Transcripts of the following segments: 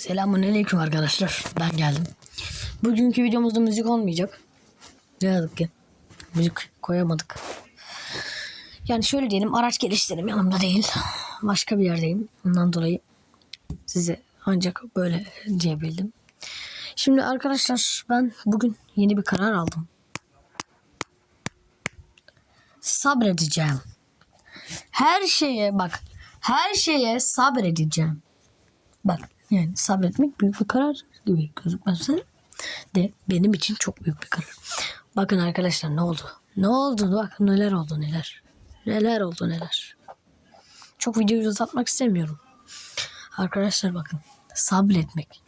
Selamun aleyküm arkadaşlar. Ben geldim. Bugünkü videomuzda müzik olmayacak. Ne yazık ki. Müzik koyamadık. Yani şöyle diyelim araç geliştirim yanımda değil. Başka bir yerdeyim. Ondan dolayı size ancak böyle diyebildim. Şimdi arkadaşlar ben bugün yeni bir karar aldım. Sabredeceğim. Her şeye bak. Her şeye sabredeceğim. Bak yani sabretmek büyük bir karar gibi gözükmezse de benim için çok büyük bir karar. Bakın arkadaşlar ne oldu? Ne oldu? Bak neler oldu neler. Neler oldu neler. Çok videoyu uzatmak istemiyorum. Arkadaşlar bakın sabretmek.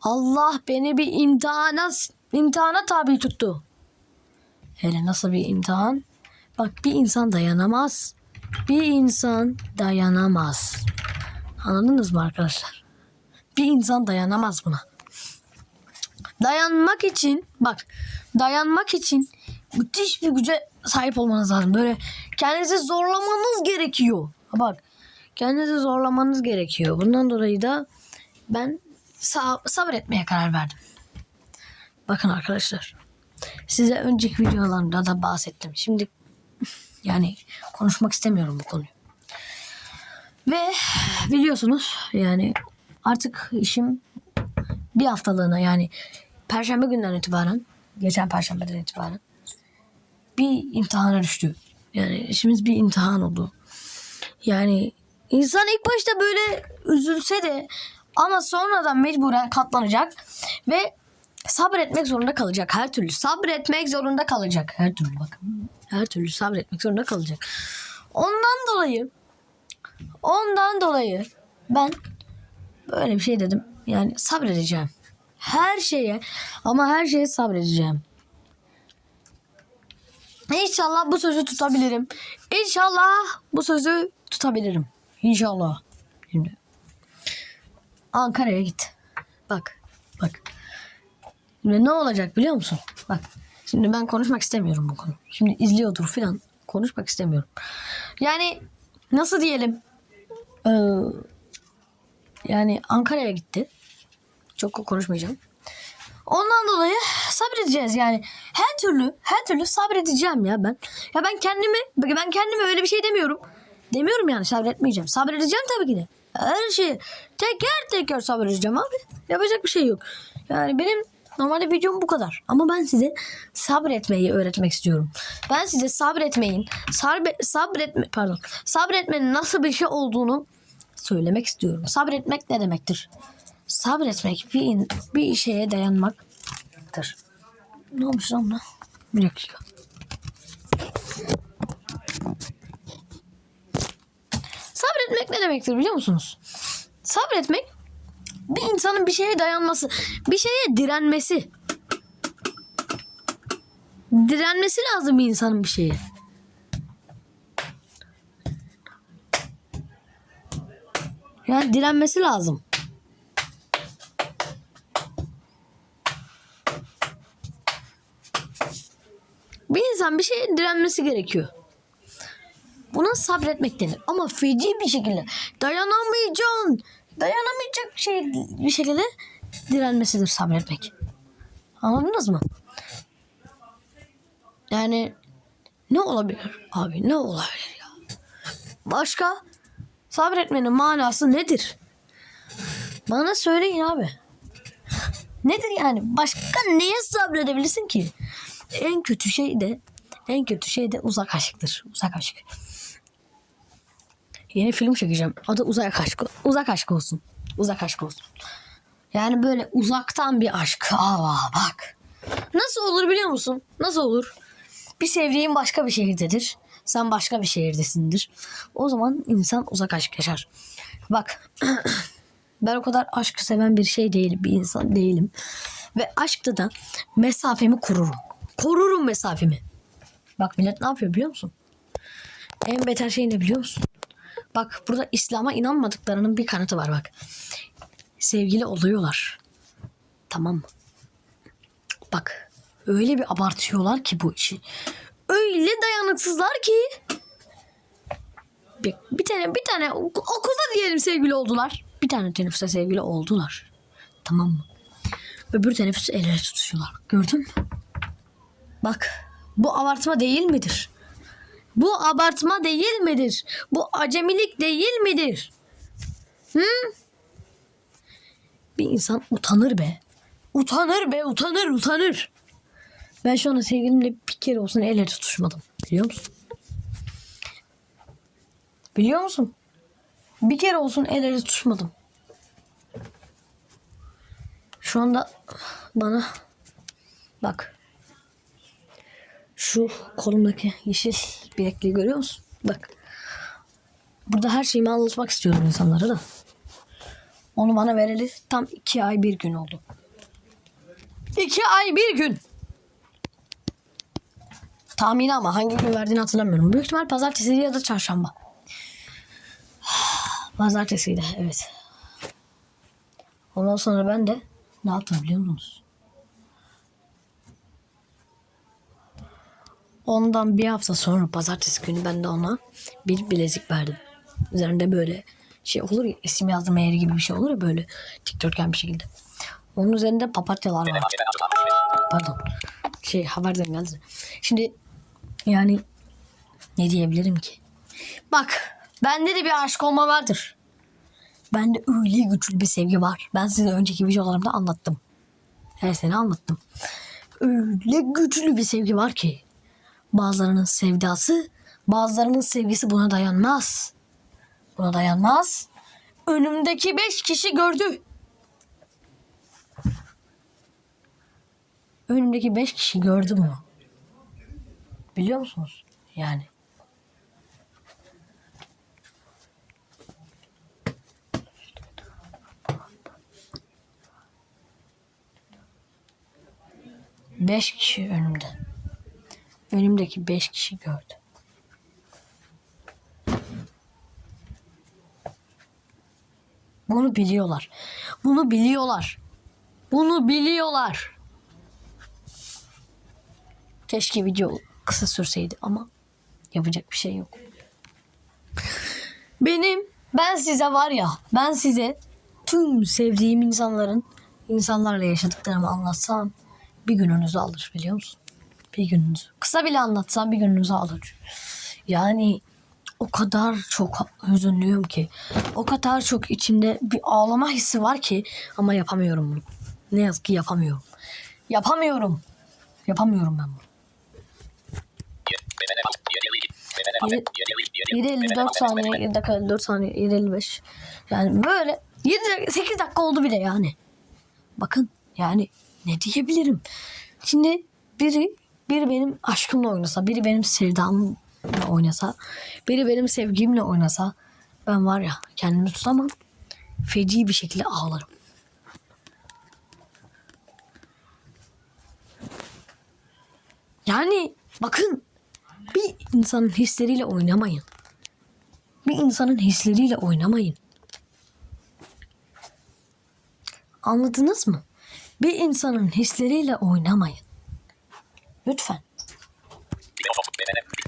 Allah beni bir imtihana imtihana tabi tuttu. Hele nasıl bir imtihan? Bak bir insan dayanamaz. Bir insan dayanamaz. Anladınız mı arkadaşlar? Bir insan dayanamaz buna. Dayanmak için bak dayanmak için müthiş bir güce sahip olmanız lazım. Böyle kendinizi zorlamanız gerekiyor. Bak kendinizi zorlamanız gerekiyor. Bundan dolayı da ben sa- sabretmeye karar verdim. Bakın arkadaşlar size önceki videolarımda da bahsettim. Şimdi yani konuşmak istemiyorum bu konuyu. Ve biliyorsunuz yani artık işim bir haftalığına yani perşembe günden itibaren geçen perşembeden itibaren bir imtihana düştü. Yani işimiz bir imtihan oldu. Yani insan ilk başta böyle üzülse de ama sonradan mecburen katlanacak ve sabretmek zorunda kalacak her türlü. Sabretmek zorunda kalacak her türlü bakın. Her türlü sabretmek zorunda kalacak. Ondan dolayı ondan dolayı ben böyle bir şey dedim. Yani sabredeceğim. Her şeye ama her şeye sabredeceğim. İnşallah bu sözü tutabilirim. İnşallah bu sözü tutabilirim. İnşallah. Şimdi Ankara'ya git. Bak. Bak. Şimdi ne olacak biliyor musun? Bak. Şimdi ben konuşmak istemiyorum bu konu. Şimdi izliyordur filan. Konuşmak istemiyorum. Yani nasıl diyelim? Ee, yani Ankara'ya gitti. Çok konuşmayacağım. Ondan dolayı sabredeceğiz yani. Her türlü, her türlü sabredeceğim ya ben. Ya ben kendimi, ben kendime öyle bir şey demiyorum. Demiyorum yani sabretmeyeceğim. Sabredeceğim tabii ki de. Her şeyi teker teker sabredeceğim abi. Yapacak bir şey yok. Yani benim normalde videom bu kadar. Ama ben size sabretmeyi öğretmek istiyorum. Ben size sabretmeyin, sarbe, sabretme, pardon, sabretmenin nasıl bir şey olduğunu söylemek istiyorum. Sabretmek ne demektir? Sabretmek bir, in- bir şeye dayanmaktır. Ne olmuş lan buna? Bir dakika. Sabretmek ne demektir biliyor musunuz? Sabretmek bir insanın bir şeye dayanması, bir şeye direnmesi. Direnmesi lazım bir insanın bir şeye. Yani direnmesi lazım. Bir insan bir şeye direnmesi gerekiyor. Buna sabretmek denir. Ama feci bir şekilde dayanamayacağın, dayanamayacak şey bir şekilde direnmesidir sabretmek. Anladınız mı? Yani ne olabilir abi ne olabilir ya? Başka sabretmenin manası nedir? Bana söyleyin abi. Nedir yani? Başka neye sabredebilirsin ki? En kötü şey de en kötü şey de uzak aşktır. Uzak aşk. Yeni film çekeceğim. Adı Uzak Aşk. Uzak Aşk olsun. Uzak Aşk olsun. Yani böyle uzaktan bir aşk. Aa bak. Nasıl olur biliyor musun? Nasıl olur? Bir sevdiğin başka bir şehirdedir. Sen başka bir şehirdesindir. O zaman insan uzak aşk yaşar. Bak ben o kadar aşkı seven bir şey değilim. Bir insan değilim. Ve aşkta da mesafemi korurum. Korurum mesafemi. Bak millet ne yapıyor biliyor musun? En beter şey ne biliyor musun? Bak burada İslam'a inanmadıklarının bir kanıtı var bak. Sevgili oluyorlar. Tamam mı? Bak öyle bir abartıyorlar ki bu işi. Öyle dayanıksızlar ki. Bir, bir tane bir tane ok- okulda diyelim sevgili oldular. Bir tane teneffüste sevgili oldular. tamam mı? Öbür teneffüs el ele tutuşuyorlar. Gördün mü? Bak bu abartma değil midir? Bu abartma değil midir? Bu acemilik değil midir? Hı? Bir insan utanır be. Utanır be utanır utanır. Ben şu anda sevgilimle bir kere olsun el ele tutuşmadım. Biliyor musun? Biliyor musun? Bir kere olsun el ele tutuşmadım. Şu anda bana bak şu kolumdaki yeşil bilekliği görüyor musun? Bak. Burada her şeyimi anlatmak istiyorum insanlara da. Onu bana vereli tam iki ay bir gün oldu. İki ay bir gün. Tahmini ama hangi gün verdiğini hatırlamıyorum. Büyük ihtimal pazartesiydi ya da çarşamba. Pazartesiydi evet. Ondan sonra ben de ne yaptım biliyor musunuz? Ondan bir hafta sonra pazartesi günü ben de ona bir bilezik verdim. Üzerinde böyle şey olur ya isim yazdırma yeri gibi bir şey olur ya böyle dikdörtgen bir şekilde. Onun üzerinde papatyalar var. Pardon. Şey haberden geldi. Şimdi yani ne diyebilirim ki? Bak bende de bir aşk olma vardır. Bende öyle güçlü bir sevgi var. Ben size önceki videolarımda anlattım. Her sene anlattım. Öyle güçlü bir sevgi var ki. Bazılarının sevdası, bazılarının sevgisi buna dayanmaz. Buna dayanmaz. Önümdeki beş kişi gördü. Önümdeki beş kişi gördü bunu. Biliyor musunuz? Yani. Beş kişi önümde. Önümdeki beş kişi gördü. Bunu biliyorlar. Bunu biliyorlar. Bunu biliyorlar. Keşke video kısa sürseydi ama yapacak bir şey yok. Benim ben size var ya ben size tüm sevdiğim insanların insanlarla yaşadıklarımı anlatsam bir gününüzü alır biliyor musun? Bir gününüzü. Kısa bile anlatsam bir gününüzü alır. Yani o kadar çok hüzünlüyüm ki. O kadar çok içimde bir ağlama hissi var ki ama yapamıyorum bunu. Ne yazık ki yapamıyorum. Yapamıyorum. Yapamıyorum ben bunu. 7.54 saniye, 7 dakika 54 saniye, 7.55. Yani böyle 7 dakika, 8 dakika oldu bile yani. Bakın yani ne diyebilirim? Şimdi biri biri benim aşkımla oynasa, biri benim sevdamla oynasa, biri benim sevgimle oynasa ben var ya kendimi tutamam. Feci bir şekilde ağlarım. Yani bakın bir insanın hisleriyle oynamayın. Bir insanın hisleriyle oynamayın. Anladınız mı? Bir insanın hisleriyle oynamayın. Lütfen.